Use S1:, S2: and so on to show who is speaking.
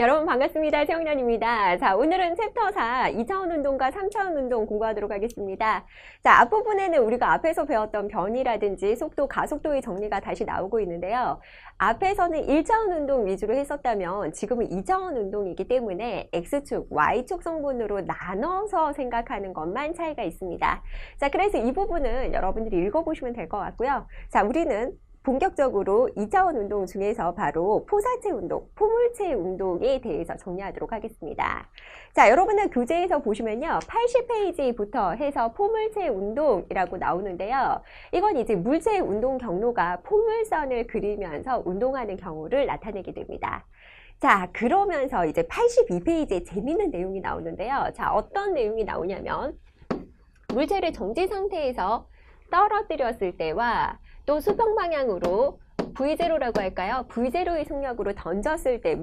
S1: 여러분 반갑습니다. 최영란입니다. 자, 오늘은 챕터 4, 2차원 운동과 3차원 운동 공부하도록 하겠습니다. 자, 앞부분에는 우리가 앞에서 배웠던 변이라든지 속도, 가속도의 정리가 다시 나오고 있는데요. 앞에서는 1차원 운동 위주로 했었다면 지금은 2차원 운동이기 때문에 X축, Y축 성분으로 나눠서 생각하는 것만 차이가 있습니다. 자, 그래서 이 부분은 여러분들이 읽어보시면 될 것 같고요. 자, 우리는 본격적으로 2차원 운동 중에서 바로 포사체 운동, 포물체 운동에 대해서 정리하도록 하겠습니다. 자, 여러분은 교재에서 보시면요. 80페이지부터 해서 포물체 운동이라고 나오는데요. 이건 이제 물체 운동 경로가 포물선을 그리면서 운동하는 경우를 나타내게 됩니다. 자, 그러면서 이제 82페이지에 재밌는 내용이 나오는데요. 자, 어떤 내용이 나오냐면 물체를 정지 상태에서 떨어뜨렸을 때와 또 수평 방향으로 V0라고 할까요? V0의 속력으로 던졌을 때